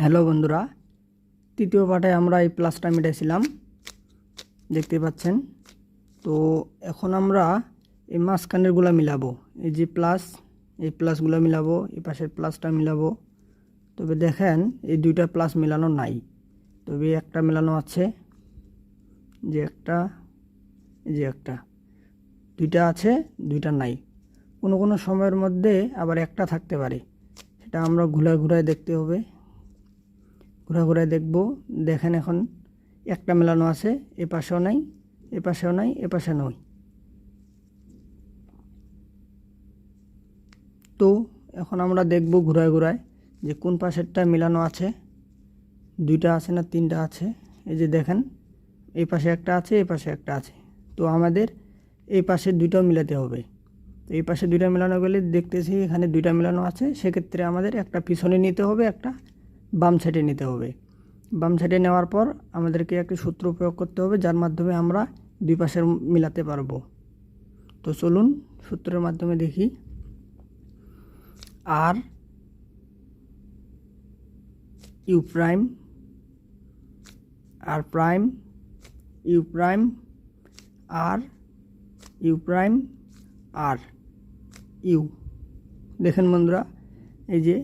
Hello বন্ধুরা, তৃতীয় পাঠে আমরা এই প্লাসটা মিটাইছিলাম দেখতে পাচ্ছেন। তো এখন আমরা এই মাঝখানেরগুলো মিলাবো, এই যে প্লাস এই প্লাসগুলো মিলাবো, এই পাশের প্লাসটা মিলাবো। তবে দেখেন, এই দুইটা প্লাস মেলানো নাই। তবে একটা মেলানো আছে যে একটা যে একটা। দুইটা আছে, দুইটা নাই। কোনো কোনো সময়ের মধ্যে আবার একটা থাকতে পারে, সেটা আমরা ঘুরায় ঘুরায় দেখতে হবে। ঘুরা ঘুরায় দেখব। দেখেন এখন একটা মেলানো আছে, এ পাশেও নাই, এ পাশেও নাই, এ পাশে নয়। তো এখন আমরা দেখব ঘুরায় ঘুরায় যে কোন পাশেরটা মেলানো আছে। দুইটা আছে না তিনটা আছে? এই যে দেখেন এই পাশে একটা আছে এই পাশে একটা আছে। তো আমাদের এই পাশে দুইটাও মিলাতে হবে। তো এই পাশে দুইটা মেলানো গেলে দেখতেছি এখানে দুইটা মেলানো আছে। সেক্ষেত্রে আমাদের একটা পিছনে নিতে হবে, একটা বাম সাইডে নিতে হবে। বাম সাইডে নেওয়ার পর আমাদেরকে একটি সূত্র প্রয়োগ করতে হবে, যার মাধ্যমে আমরা দুই পাশের মিলাতে পারব। তো চলুন সূত্রের মাধ্যমে দেখি। R U prime R prime U prime R U prime R U দেখেন বন্ধুরা, এই যে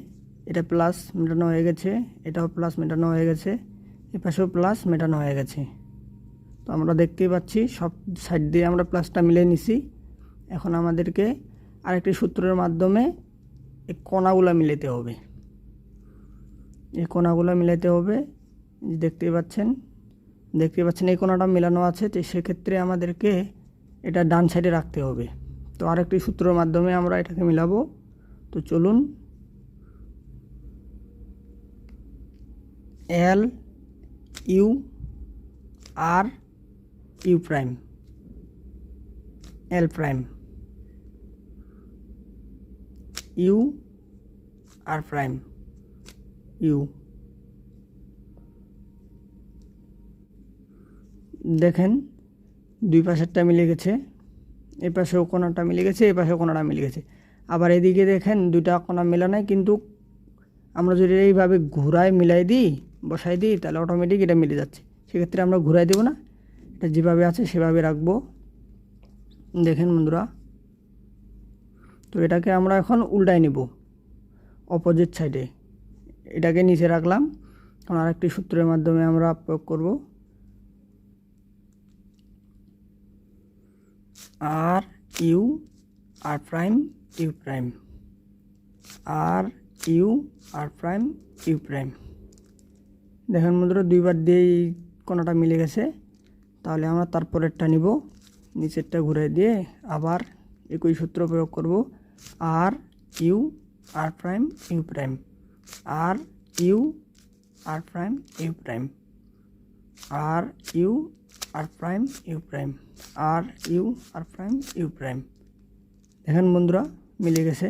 এটা প্লাস মেটানো হয়ে গেছে, এটাও প্লাস মেটানো হয়ে গেছে এ পাশেও প্লাস মেটানো হয়ে গেছে। তো আমরা দেখতেই পাচ্ছি, সব সাইড দিয়ে আমরা প্লাসটা মিলিয়ে নিছি। এখন আমাদেরকে আরেকটি সূত্রের মাধ্যমে এই কোনাগুলো মিলাতে হবে। এই কোনাগুলো মিলাতে হবে দেখতেই পাচ্ছেন দেখতে পাচ্ছেন এই কোনাটা মেলানো আছে, তো সেক্ষেত্রে আমাদেরকে এটা ডান সাইডে রাখতে হবে। তো আরেকটি সূত্রের মাধ্যমে আমরা এটাকে মিলাবো। তো চলুন L, U, R, U prime. L prime. U, R prime. U. দেখেন, দুই পাশেরটা মিলে গেছে এই পাশেও কোনাটা মিলে গেছে এই পাশেও কোনাটা মিলে গেছে। আবার এদিকে দেখেন, দুইটা কোনা মেলা নাই, কিন্তু আমরা যদি এইভাবে ঘুরায় মিলাই দিই বসাই দিই, তাহলে অটোমেটিক এটা মিলে যাচ্ছে। সেক্ষেত্রে আমরা ঘুরাই দেবো না। এটা যেভাবে আছে সেভাবে রাখব। দেখেন বন্ধুরা, তো এটাকে আমরা এখন উল্টাই নিব অপোজিট সাইডে এটাকে নিচে রাখলাম, এখন আরেকটি সূত্রের মাধ্যমে আমরা প্রয়োগ করব। R U R prime U prime R U R prime U prime দেখেন বন্ধুরা, দুইবার দিয়ে কোনাটা মিলে গেছে। তাহলে আমরা তারপরেরটা নিব। নিচেরটা ঘুরে দিয়ে আবার একই সূত্র প্রয়োগ করব। R U R prime U prime R U R prime U prime R U R prime U prime R U R prime U prime দেখেন বন্ধুরা, মিলে গেছে।